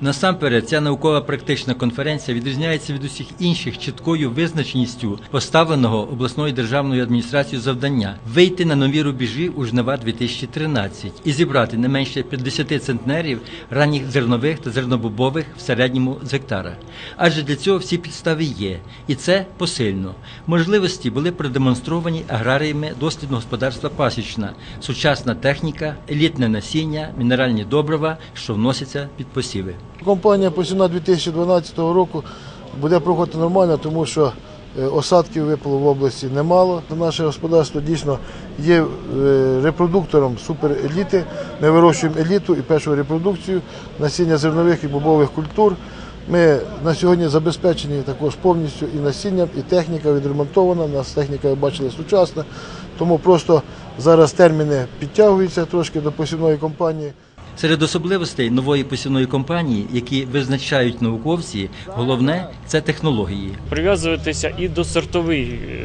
Насамперед, ця наукова практична конференція відрізняється від усіх інших чіткою визначеністю поставленого обласною державною адміністрацією завдання вийти на нові рубежі у жнива 2013 і зібрати не менше 50 центнерів ранніх зернових та зернобобових в середньому з гектара. Адже для цього всі підстави є, і це посильно. Можливості були продемонстровані аграріями дослідного господарства Пасічна, сучасна техніка, елітне насіння, мінеральні добрива, що вносяться під посіви. Компанія посівна 2012 року буде проходити нормально, тому що е, осадків випало в області немало. Наше господарство дійсно є е, репродуктором супереліти. Ми вирощуємо еліту і першу репродукцію насіння зернових і бобових культур. Ми на сьогодні забезпечені також повністю і насінням, і техніка відремонтована. У нас техніка, ви бачили, сучасна. Тому просто зараз терміни підтягуються трошки до посівної компанії. Серед особливостей нової посівної компанії, які визначають науковці, головне це технології. прив'язуватися і до сортової е,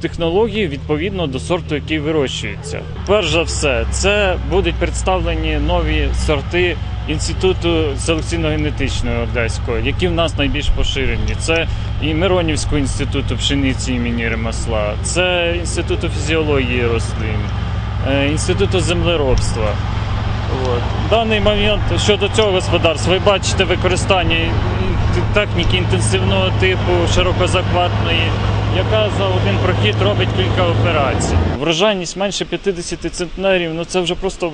технології відповідно до сорту, який вирощується. Перш за все, це будуть представлені нові сорти інституту селекційно-генетичної одеського, які в нас найбільш поширені. Це і Миронівського інституту пшениці імені Ремесла, це інституту фізіології рослин, е, інституту землеробства. От. В даний момент щодо цього господарства, ви бачите використання техніки інтенсивного типу, широкозахватної, яка за один прохід робить кілька операцій. Врожайність менше 50 центнерів, ну це вже просто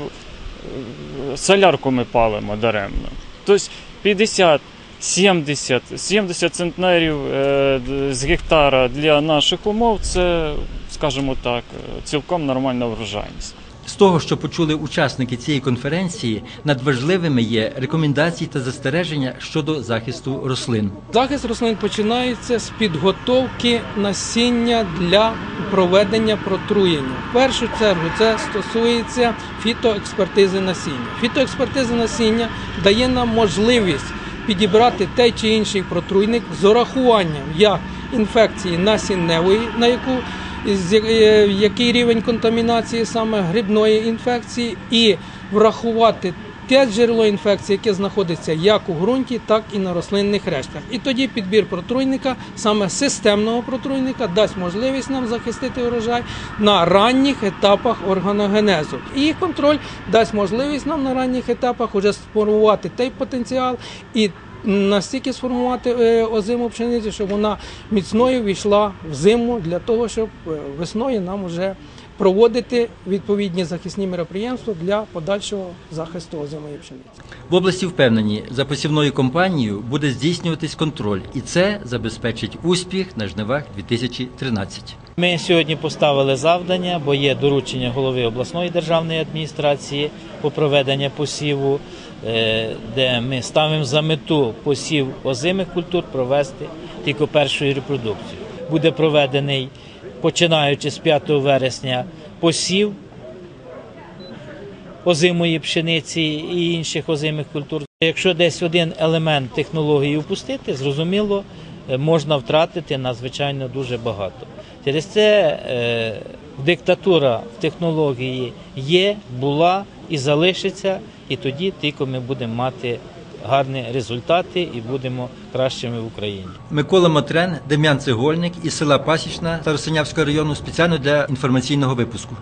е, солярку ми палимо даремно. Тобто 50, 70, 70 центнерів е, з гектара для наших умов це, скажімо так, е, цілком нормальна врожайність. З того, що почули учасники цієї конференції, надважливими є рекомендації та застереження щодо захисту рослин. Захист рослин починається з підготовки насіння для проведення протруєння. В першу чергу це стосується фітоекспертизи насіння. Фітоекспертиза насіння дає нам можливість підібрати той чи інший протруйник з урахуванням як інфекції насінневої, на яку який рівень контамінації саме грибної інфекції, і врахувати те джерело інфекції, яке знаходиться як у ґрунті, так і на рослинних рештках. І тоді підбір протруйника, саме системного протруйника, дасть можливість нам захистити урожай на ранніх етапах органогенезу. І контроль дасть можливість нам на ранніх етапах уже сформувати той потенціал і настільки сформувати е, озиму пшеницю, щоб вона міцною війшла в зиму для того, щоб е, весною нам вже проводити відповідні захисні мероприємства для подальшого захисту озимої пшениці. В області впевнені, за посівною компанією буде здійснюватись контроль, і це забезпечить успіх на жнивах 2013. Ми сьогодні поставили завдання, бо є доручення голови обласної державної адміністрації по проведенню посіву, е, де ми ставимо за мету посів озимих культур провести тільки першою репродукцію. Буде проведений, починаючи з 5 вересня, посів озимої пшениці і інших озимих культур. Якщо десь один елемент технології упустити, зрозуміло, е, можна втратити надзвичайно дуже багато. Через це е, диктатура в технології є, була і залишиться, і тоді тільки ми будемо мати гарні результати і будемо кращими в Україні. Микола Матрен, Дем'ян Цегольник із села Пасічна Старосинявського району спеціально для інформаційного випуску.